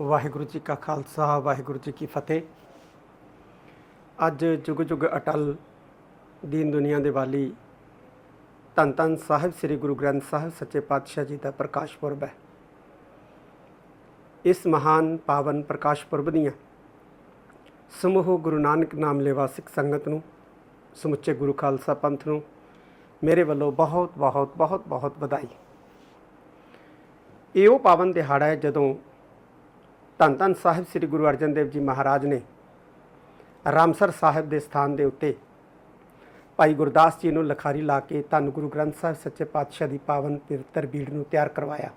ਵਾਹਿਗੁਰੂ ਜੀ ਕਾ ਖਾਲਸਾ, ਵਾਹਿਗੁਰੂ ਜੀ ਕੀ ਫਤਿਹ। ਅੱਜ ਜੁਗ ਜੁਗ ਅਟਲ ਦੀਨ ਦੁਨੀਆ ਦੇ ਵਾਲੀ ਧੰਨ ਧੰਨ ਸਾਹਿਬ ਸ੍ਰੀ ਗੁਰੂ ਗ੍ਰੰਥ ਸਾਹਿਬ ਸੱਚੇ ਪਾਤਸ਼ਾਹ ਜੀ ਦਾ ਪ੍ਰਕਾਸ਼ ਪੁਰਬ ਹੈ। ਇਸ ਮਹਾਨ ਪਾਵਨ ਪ੍ਰਕਾਸ਼ ਪੁਰਬ ਦੀਆਂ ਸਮੂਹ ਗੁਰੂ ਨਾਨਕ ਨਾਮ ਲੈਵਾ ਸਿੱਖ ਸੰਗਤ ਨੂੰ, ਸਮੁੱਚੇ ਗੁਰੂ ਖਾਲਸਾ ਪੰਥ ਨੂੰ, ਮੇਰੇ ਵੱਲੋਂ ਬਹੁਤ ਬਹੁਤ ਬਹੁਤ ਬਹੁਤ ਵਧਾਈ। ਇਹ ਉਹ ਪਾਵਨ ਦਿਹਾੜਾ ਹੈ ਜਦੋਂ ਧੰਨ ਧੰਨ ਸਾਹਿਬ ਸ੍ਰੀ ਗੁਰੂ ਅਰਜਨ ਦੇਵ ਜੀ ਮਹਾਰਾਜ ਨੇ ਰਾਮਸਰ ਸਾਹਿਬ ਦੇ ਸਥਾਨ ਦੇ ਉੱਤੇ ਭਾਈ ਗੁਰਦਾਸ ਜੀ ਨੂੰ ਲਖਾਰੀ ਲਾ ਕੇ ਧੰਨ ਗੁਰੂ ਗ੍ਰੰਥ ਸਾਹਿਬ ਸੱਚੇ ਪਾਤਸ਼ਾਹ ਦੀ ਪਾਵਨ ਪਵਿੱਤਰ ਬੀੜ ਨੂੰ ਤਿਆਰ ਕਰਵਾਇਆ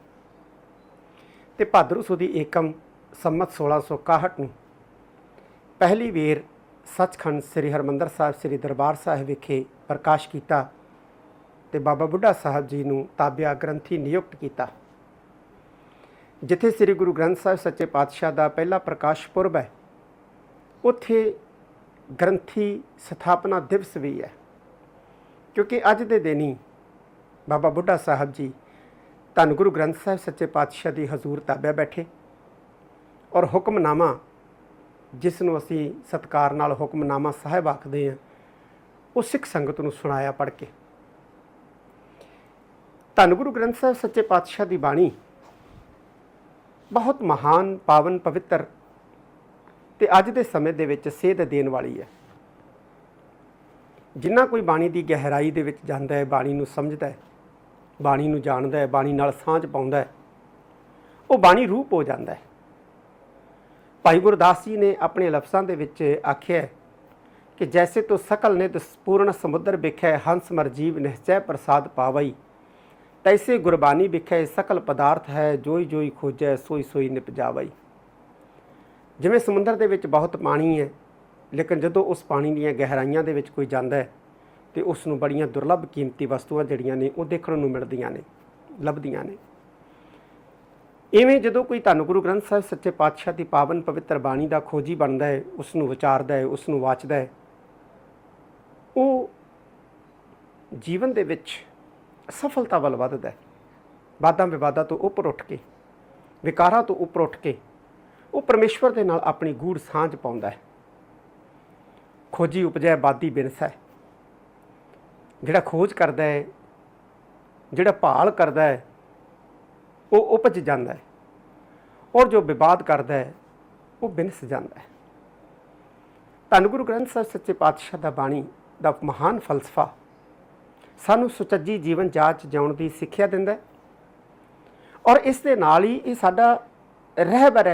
ਤੇ ਭਾਦਰੂ ਸੁਦੀ ਏਕਮ ਸੰਮਤ 1661 ਨੂੰ ਪਹਿਲੀ ਵੇਰ ਸੱਚਖੰਡ ਸ੍ਰੀ ਹਰਮੰਦਰ ਸਾਹਿਬ ਸ੍ਰੀ ਦਰਬਾਰ ਸਾਹਿਬ ਵਿਖੇ ਪ੍ਰਕਾਸ਼ ਕੀਤਾ ਤੇ ਬਾਬਾ ਬੁੱਢਾ ਸਾਹਿਬ ਜੀ ਨੂੰ ਤਾਬਿਆ ਗ੍ਰੰਥੀ ਨਿਯੁਕਤ ਕੀਤਾ। ਜਿੱਥੇ ਸ੍ਰੀ ਗੁਰੂ ਗ੍ਰੰਥ ਸਾਹਿਬ ਸੱਚੇ ਪਾਤਸ਼ਾਹ ਦਾ ਪਹਿਲਾ ਪ੍ਰਕਾਸ਼ ਪੁਰਬ ਹੈ, ਉੱਥੇ ਗ੍ਰੰਥੀ ਸਥਾਪਨਾ ਦਿਵਸ ਵੀ ਹੈ। ਕਿਉਂਕਿ ਅੱਜ ਦੇ ਦਿਨ ਹੀ ਬਾਬਾ ਬੁੱਢਾ ਸਾਹਿਬ ਜੀ ਧੰਨ ਗੁਰੂ ਗ੍ਰੰਥ ਸਾਹਿਬ ਸੱਚੇ ਪਾਤਸ਼ਾਹ ਦੀ ਹਜ਼ੂਰ ਤਾਬਿਆ ਬੈਠੇ ਔਰ ਹੁਕਮਨਾਮਾ, ਜਿਸ ਨੂੰ ਅਸੀਂ ਸਤਕਾਰ ਨਾਲ ਹੁਕਮਨਾਮਾ ਸਾਹਿਬ ਆਖਦੇ ਹਾਂ, ਉਹ ਸਿੱਖ ਸੰਗਤ ਨੂੰ ਸੁਣਾਇਆ ਪੜ੍ਹ ਕੇ। ਧੰਨ ਗੁਰੂ ਗ੍ਰੰਥ ਸਾਹਿਬ ਸੱਚੇ ਪਾਤਸ਼ਾਹ ਦੀ ਬਾਣੀ ਬਹੁਤ ਮਹਾਨ ਪਾਵਨ ਪਵਿੱਤਰ ਤੇ ਅੱਜ ਦੇ ਸਮੇਂ ਦੇ ਵਿੱਚ ਸੇਧ ਦੇਣ ਵਾਲੀ ਹੈ। ਜਿੰਨਾ ਕੋਈ ਬਾਣੀ ਦੀ ਗਹਿਰਾਈ ਦੇ ਵਿੱਚ ਜਾਂਦਾ ਹੈ, ਬਾਣੀ ਨੂੰ ਸਮਝਦਾ ਹੈ, ਬਾਣੀ ਨੂੰ ਜਾਣਦਾ ਹੈ, ਬਾਣੀ ਨਾਲ ਸਾਂਝ ਪਾਉਂਦਾ ਹੈ, ਉਹ ਬਾਣੀ ਰੂਪ ਹੋ ਜਾਂਦਾ ਹੈ। ਭਾਈ ਗੁਰਦਾਸ ਜੀ ਨੇ ਆਪਣੇ ਲਫ਼ਜ਼ਾਂ ਦੇ ਵਿੱਚ ਆਖਿਆ ਕਿ ਜੈਸੇ ਤੋ ਸਕਲ ਨੇ ਪੂਰਨ ਸਮੁੰਦਰ ਵਿਖੇ, ਹੰਸ ਮਰਜੀਵ ਨਿਹਚੈ ਪ੍ਰਸਾਦ ਪਾਵਈ। ਤੈਸੇ ਗੁਰਬਾਣੀ ਵਿਖੇ ਸਕਲ ਪਦਾਰਥ ਹੈ, ਜੋਈ ਜੋਈ ਖੋਜੈ, ਸੋਈ ਸੋਈ ਨਿਪਜਾਵਈ ਜਿਵੇਂ ਸਮੁੰਦਰ ਦੇ ਵਿੱਚ ਬਹੁਤ ਪਾਣੀ ਹੈ, ਲੇਕਿਨ ਜਦੋਂ ਉਸ ਪਾਣੀ ਦੀਆਂ ਗਹਿਰਾਈਆਂ ਦੇ ਵਿੱਚ ਕੋਈ ਜਾਂਦਾ ਹੈ, ਤੇ ਉਸ ਨੂੰ ਬੜੀਆਂ ਦੁਰਲੱਭ ਕੀਮਤੀ ਵਸਤੂਆਂ ਜਿਹੜੀਆਂ ਨੇ, ਉਹ ਦੇਖਣ ਨੂੰ ਮਿਲਦੀਆਂ ਨੇ, ਲੱਭਦੀਆਂ ਨੇ। ਇਵੇਂ ਜਦੋਂ ਕੋਈ ਧੰਨ ਗੁਰੂ ਗ੍ਰੰਥ ਸਾਹਿਬ ਸੱਚੇ ਪਾਤਸ਼ਾਹ ਦੀ ਪਾਵਨ ਪਵਿੱਤਰ ਬਾਣੀ ਦਾ ਖੋਜੀ ਬਣਦਾ ਹੈ ਉਸ ਨੂੰ ਵਿਚਾਰਦਾ ਹੈ ਉਸ ਨੂੰ ਵਾਚਦਾ ਹੈ, ਉਹ ਜੀਵਨ ਦੇ ਵਿੱਚ ਸਫਲਤਾ ਵੱਲ ਵੱਧਦਾ ਹੈ। ਵਾਦਾਂ ਵਿਵਾਦਾਂ ਤੋਂ ਉੱਪਰ ਉੱਠ ਕੇ, ਵਿਕਾਰਾਂ ਤੋਂ ਉੱਪਰ ਉੱਠ ਕੇ, ਉਹ ਪਰਮੇਸ਼ਵਰ ਦੇ ਨਾਲ ਆਪਣੀ ਗੂੜ ਸਾਂਝ ਪਾਉਂਦਾ ਹੈ। ਖੋਜੀ ਉਪਜੈ ਬਾਦੀ ਬਿਨਸੈ। ਜਿਹੜਾ ਖੋਜ ਕਰਦਾ ਹੈ, ਜਿਹੜਾ ਭਾਲ ਕਰਦਾ ਹੈ, ਉਹ ਉਪਜ ਜਾਂਦਾ ਹੈ। ਔਰ ਜੋ ਵਿਵਾਦ ਕਰਦਾ ਹੈ, ਉਹ ਬਿਨਸ ਜਾਂਦਾ ਹੈ। ਧੰਨ ਗੁਰੂ ਗ੍ਰੰਥ ਸਾਹਿਬ ਸੱਚੇ ਪਾਤਸ਼ਾਹ ਦਾ ਬਾਣੀ ਦਾ ਮਹਾਨ ਫਲਸਫਾ ਸਾਨੂੰ ਸੁਚੱਜੀ ਜੀਵਨ ਜਾਚ ਜਿਉਣ ਦੀ ਸਿੱਖਿਆ ਦਿੰਦਾ ਔਰ ਇਸ ਦੇ ਨਾਲ ਹੀ ਇਹ ਸਾਡਾ ਰਹਿਬਰ ਹੈ